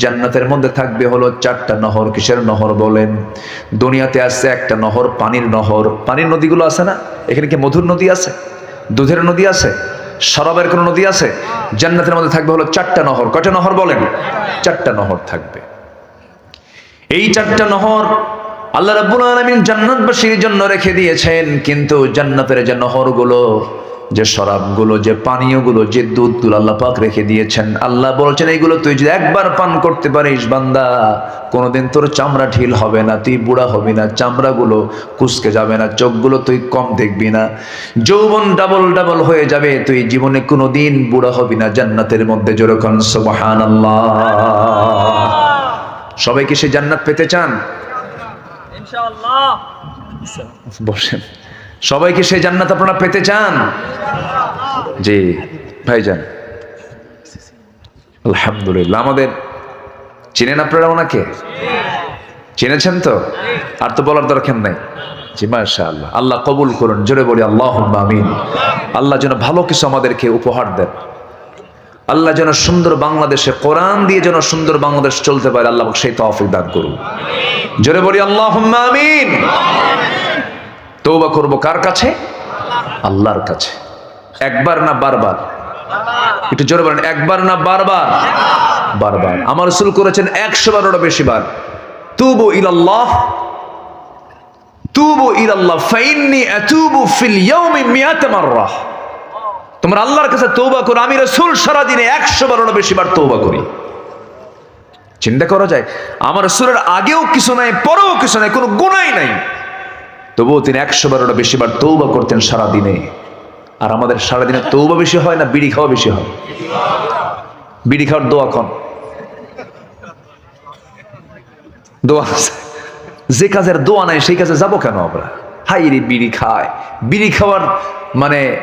জান্নাতের মধ্যে থাকবে হলো চারটা নহর। কিসের নহর বলেন? দুনিয়াতে আছে একটা নহর, পানির নহর। পানির নদীগুলো আছে না? এখানে কি মধুর নদী আছে? দুধের নদী আছে? শরাবের কোনো নদী আছে? জান্নাতের মধ্যে থাকবে হলো চারটা নহর। কয়টা নহর বলেন? চারটা নহর থাকবে। এই চারটা নহর আল্লাহ রাব্বুল আলামিন জান্নাতবাসীর জন্য রেখে দিয়েছেন, কিন্তু জান্নাতের যে নহরগুলো যে শরাবগুলো যে পানীয়গুলো যে দুধগুলো আল্লাহ পাক রেখে দিয়েছেন। আল্লাহ বলছেন এইগুলো তুই যদি একবার পান করতে পারিস বান্দা কোনোদিন তোর চামড়া ঢিল হবে না তুই বুড়া হবি না চামড়াগুলো কুচকে যাবে না চোখগুলো তুই কম দেখবি না। যৌবন ডাবল ডাবল হয়ে যাবে তুই জীবনে কোনোদিন বুড়া হবি না জান্নাতের মধ্যে যেরকম সুবহানাল্লাহ। সবাই কি সে জান্নাত পেতে চান? ইনশাআল্লাহ। বসেন। সবাই কি সেই জান্নাত আপনারা পেতে চান? জি, ভাইজান। আলহামদুলিল্লাহ। আমাদের, চিনেন আপনারা ওনাকে? চিনেছেন তো? আর তো বলার দরকার নাই। জি মাশা আল্লাহ আল্লাহ কবুল করুন, জোরে বলি আল্লাহ আমিন। আল্লাহ যেন ভালো কিছু আমাদেরকে উপহার দেন। আল্লাহ যেন সুন্দর বাংলাদেশে কোরআন দিয়ে যেন সুন্দর বাংলাদেশ চলতে পারে, আল্লাহ সেই তৌফিক দান করুন। জোরে বলি আল্লাহ আমিন। তৌবা করব কার কাছে? আল্লাহর কাছে। একবার না বারবার? একটু জোরে বলেন, একবার না বারবার? বারবার। আমার রসুল করেছেন একশো বারোটা বেশি বার। তুবু ইলাল্লাহ, তুবু ফিল ইয়াউমি আল্লাহর কাছে তৌবা করো, আমি রসুল সারাদিনে একশো বারোটা বেশি বার তৌবা করি। চিন্তা করা যায়, আমার রসুলের আগেও কিছু নাই, পরেও কিছু নাই, কোনো গুণাই নাই। তবুও তিনি একশো বারোটা বেশি বার তৌবা করতেন সারাদিনে। আর আমাদের সারাদিনে তৌবা বেশি হয় না বিড়ি খাওয়া বেশি হয়? বিড়ি খাওয়ার দোয়া কন। দোয়া যে কাজের দোয়া নাই, সেই কাজে যাব কেন আমরা? হাই রে বিড়ি খায়। বিড়ি খাওয়ার মানে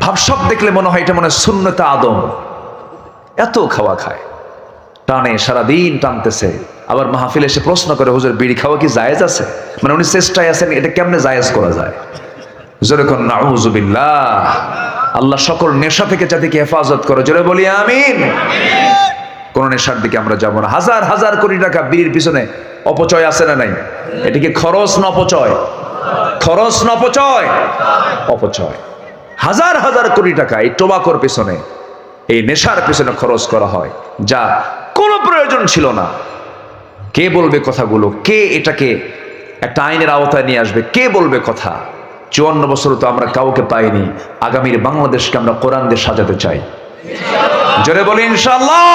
ভাবসব দেখলে মনে হয় এটা মনে শূন্যতা আদম। এত খাওয়া খায়। টানে, সারাদিন টানতেছে। আবার মাহফিল এসে প্রশ্ন করে, হুজুর, বিড়ি খাওয়া কি জায়েজ আছে? মানে উনি চেষ্টায় আছেন, এটা কেমনে জায়েজ করা যায়? আল্লাহ সকল নেশা থেকে জাতিকে হেফাজত করে। জোরে বলি, আমিন। কোন নেশার দিকে আমরা যাব না। হাজার হাজার কোটি টাকা বিড়ির পিছনে অপচয় আছে না নাই? এটা কি খরচ না অপচয়? খরচ না অপচয়? অপচয়। হাজার হাজার কোটি টাকা এই টোবাকোর পিছনে, এই নেশার পিছনে খরচ করা হয়, যা কোনো প্রয়োজন ছিল না। কে বলবে কথাগুলো? কে এটাকে একটা আইনের আওতায় নিয়ে আসবে? কে বলবে কথা? চুয়ান্ন বছর তো আমরা কাউকে পাইনি। আগামীর বাংলাদেশকে আমরা কোরআন সাজাতে চাই। জোরে বলি ইনশাল্লাহ